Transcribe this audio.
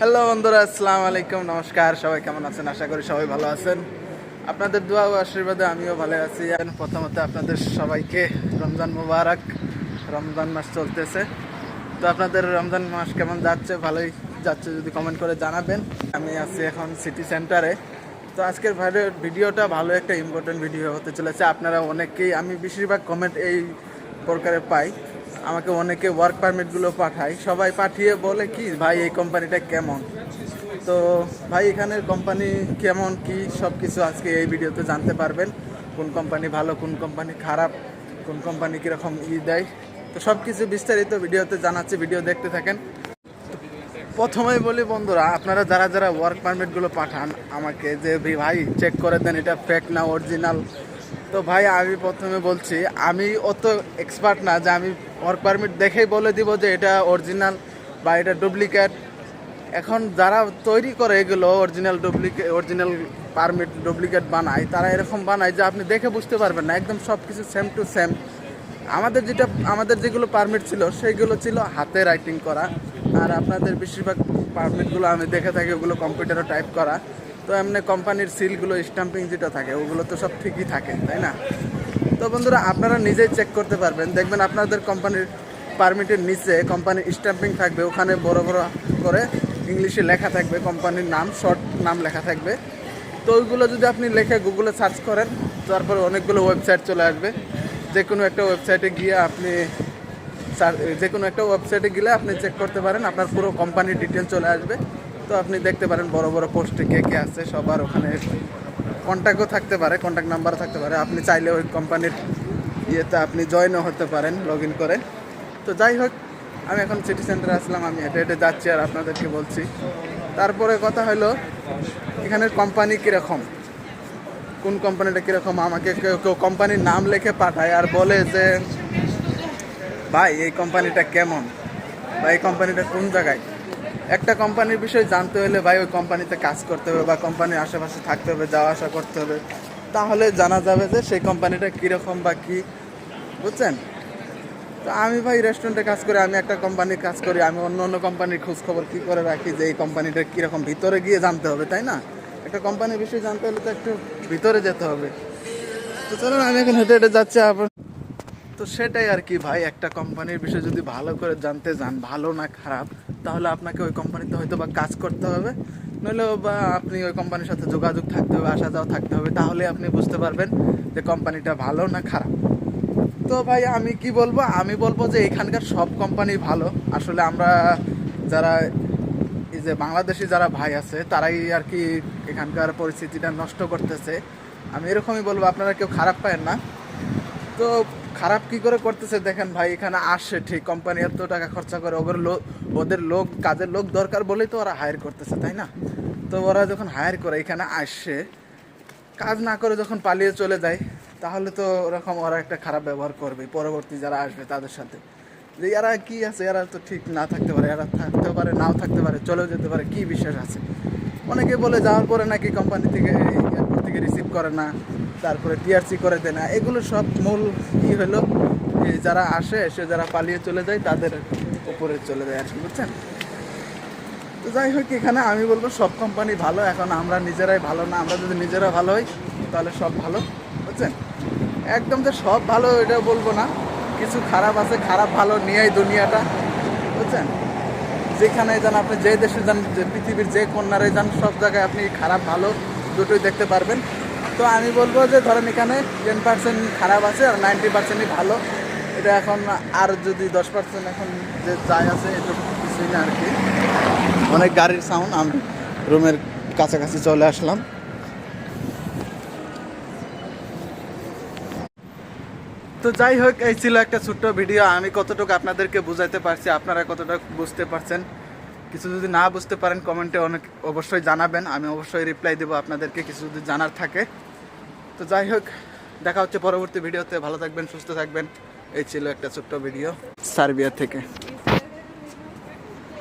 Hello বন্ধুরা, আসসালামু আলাইকুম, নমস্কার, সবাই কেমন আছেন? আশা করি সবাই ভালো আছেন। আপনাদের দোয়া ও আশীর্বাদে আমিও ভালো আছি। প্রথমত আপনাদের সবাইকে রমজান মুবারক। রমজান মাস চলতেছে। তো আপনাদের রমজান মাস কেমন যাচ্ছে? ভালোই যাচ্ছে যদি কমেন্ট করে জানাবেন। আমি আছি এখন সিটি সেন্টারে তো আজকের ভিডিওটা ভালো একটা ইম্পর্টেন্ট ভিডিও হতে চলেছে। আপনারা অনেকেই, আমি বেশিরভাগ কমেন্ট এই প্রকারে পাই। আমাকে অনেকে ওয়ার্ক পারমিটগুলো পাঠায়। সবাই পাঠিয়ে বলে কি, ভাই, এই কোম্পানিটা কেমন? তো ভাই, এখানের কোম্পানি কেমন, কি সব কিছু আজকে এই ভিডিওতে জানতে পারবেন। কোন কোম্পানি ভালো, কোন কোম্পানি খারাপ, কোন কোম্পানি কীরকম ই দেয়। তো সব কিছু বিস্তারিত ভিডিওতে জানাচ্ছি, ভিডিও দেখতে থাকেন। প্রথমেই বলি বন্ধুরা, আপনারা যারা যারা ওয়ার্ক পারমিটগুলো পাঠান, আমাকে যে ভাই চেক করে দেন, এটা ফেক না অরিজিনাল তো ভাই, আমি প্রথমে বলছি, আমি অত এক্সপার্ট না যে আমি ওয়ার্ক পারমিট দেখেই বলে দিব যে এটা অরিজিনাল বা এটা ডুপ্লিকেট এখন যারা তৈরি করে এগুলো original duplicate original permit duplicate বানায়, তারা এরকম বানায় যে আপনি দেখে বুঝতে পারবেন না, একদম সব কিছু সেম টু সেম আমাদের যেটা, আমাদের যেগুলো পারমিট ছিল সেইগুলো ছিল হাতে রাইটিং করা। আর আপনাদের বেশিরভাগ পারমিটগুলো আমি দেখে থাকি, ওগুলো কম্পিউটারে টাইপ করা। তো এমনি কোম্পানির সিলগুলো স্টাম্পিং যেটা থাকে, ওগুলো তো সব ঠিকই থাকে, তাই না? তো বন্ধুরা, আপনারা নিজেই চেক করতে পারবেন। দেখবেন আপনাদের কোম্পানির পারমিটের নিচে কোম্পানির স্টাম্পিং থাকবে, ওখানে বড় বড় করে ইংলিশে লেখা থাকবে কোম্পানির নাম শর্ট নাম লেখা থাকবে। তো ওইগুলো যদি আপনি লেখে গুগলে সার্চ করেন, তারপরে অনেকগুলো ওয়েবসাইট চলে আসবে। যে কোনো একটা ওয়েবসাইটে গিয়ে আপনি যে কোনো একটা ওয়েবসাইটে গেলে আপনি চেক করতে পারেন, আপনার পুরো কোম্পানির ডিটেল চলে আসবে। তো আপনি দেখতে পারেন বড় বড় পোস্টে কে কে আছে, সবার ওখানে কন্ট্যাক্টও থাকতে পারে কন্ট্যাক্ট নাম্বারও থাকতে পারে। আপনি চাইলে ওই কোম্পানির ইয়েতে আপনি জয়েনও হতে পারেন লগ ইন করে। তো যাই হোক, আমি এখন সিটি সেন্টারে আসলাম, আমি হেঁটে হেঁটে যাচ্ছি আর আপনাদেরকে বলছি। তারপরে কথা হলো, এখানের কোম্পানি কীরকম? কোন কোম্পানিটা কীরকম? আমাকে কেউ কেউ কোম্পানির নাম লিখে পাঠায় আর বলে যে, ভাই, এই কোম্পানিটা কেমন? বা এই কোম্পানিটা কোন জায়গায়? একটা কোম্পানির বিষয়ে জানতে হলে ভাই ওই কোম্পানিতে কাজ করতে হবে বা কোম্পানির আশেপাশে থাকতে হবে, যাওয়া আসা করতে হবে, তাহলে জানা যাবে যে সেই কোম্পানিটা কীরকম বা কী, বুঝছেন? তো আমি ভাই রেস্টুরেন্টে কাজ করি, আমি একটা কোম্পানির কাজ করি, আমি অন্য অন্য কোম্পানির খোঁজ খবর কী করে রাখি যে এই কোম্পানিটা কীরকম, ভিতরে গিয়ে জানতে হবে, তাই না? একটা কোম্পানির বিষয়ে জানতে হলে তো একটু ভিতরে যেতে হবে। তো চলুন, আমি এখন হেঁটে হেঁটে যাচ্ছি, আবার তো সেটাই আর কি ভাই, একটা কোম্পানির বিষয়ে যদি ভালো করে জানতে যান, ভালো না খারাপ, তাহলে আপনাকে ওই কোম্পানিতে হয়তো বা কাজ করতে হবে। নইলেও বা আপনি ওই কোম্পানির সাথে যোগাযোগ থাকতে হবে, আসা যাওয়া থাকতে হবে, তাহলে আপনি বুঝতে পারবেন যে কোম্পানিটা ভালো না খারাপ। তো ভাই, আমি কি বলব? আমি বলব যে এখানকার সব কোম্পানি ভালো। আসলে আমরা যারা, এই যে বাংলাদেশি যারা ভাই আছে, তারাই আর কি এখানকার পরিস্থিতিটা নষ্ট করতেছে। আমি এরকমই বলব, আপনারা কেউ খারাপ পায়েন না। তো খারাপ কি করে করতেছে দেখেন ভাই, এখানে আসছে ঠিক কোম্পানি এত টাকা খরচা করে, ওদের লোক ওদের লোক, কাজের লোক দরকার বলেই তো ওরা হায়ার করতেছে, তাই না? তো ওরা যখন হায়ার করে, এখানে আসছে কাজ না করে যখন পালিয়ে চলে যায়, তাহলে তো ওরকম ওরা একটা খারাপ ব্যবহার করবে, পরবর্তী যারা আসবে তাদের সাথে। যে এরা কি আছে, এরা তো ঠিক না থাকতে পারে, এরা থাকতে পারে, নাও থাকতে পারে, চলেও যেতে পারে, কি বিশ্বাস আছে? অনেকে বলে যাওয়ার পরে নাকি কোম্পানি থেকে এয়ারপোর্ট থেকে রিসিভ করে না তারপরে টিআরসি করে দেয় না। এগুলো সব মূল কি হলো? যারা আসে, সে যারা পালিয়ে চলে যায়, তাদের উপরে চলে যায় আর কি, বুঝছেন? তো যাই হোক, এখানে আমি বলব সব কোম্পানি ভালো, এখন আমরা নিজেরাই ভালো না, আমরা যদি নিজেরা ভালো হই, তাহলে সব ভালো, বুঝছেন? একদম যে সব ভালো, এটা বলব না। কিছু খারাপ আছে, খারাপ ভালো নিয়েই দুনিয়াটা, বুঝছেন? যেখানে যান আপনি, যে দেশে যান, যে পৃথিবীর যে কন্যারে যান, সব জায়গায় আপনি খারাপ, ভালো, দুটোই দেখতে পারবেন। তো আমি বলব যে ধরেন এখানে টেন পার্সেন্ট খারাপ আছে আর নাইনটি পার্সেন্টই ভালো। এটা এখন আর যদি দশ পার্সেন্ট এখন যে যাই আছে এটা কিছুই না আর কি অনেক গাড়ির সাউন্ড আমি রুমের কাছাকাছি চলে আসলাম। তো যাই হোক, এই ছিল একটা ছোট্ট ভিডিও। আমি কতটুকু আপনাদেরকে বুঝাইতে পারছি, আপনারা কতটা বুঝতে পারছেন? কিছু যদি না বুঝতে পারেন কমেন্টে অনেক অবশ্যই জানাবেন। আমি অবশ্যই রিপ্লাই দেবো আপনাদেরকে, কিছু যদি জানার থাকে। তো যাই হোক, দেখা হচ্ছে পরবর্তী ভিডিওতে। ভালো থাকবেন, সুস্থ থাকবেন। এই ছিল একটা ছোট্ট ভিডিও সার্বিয়া থেকে।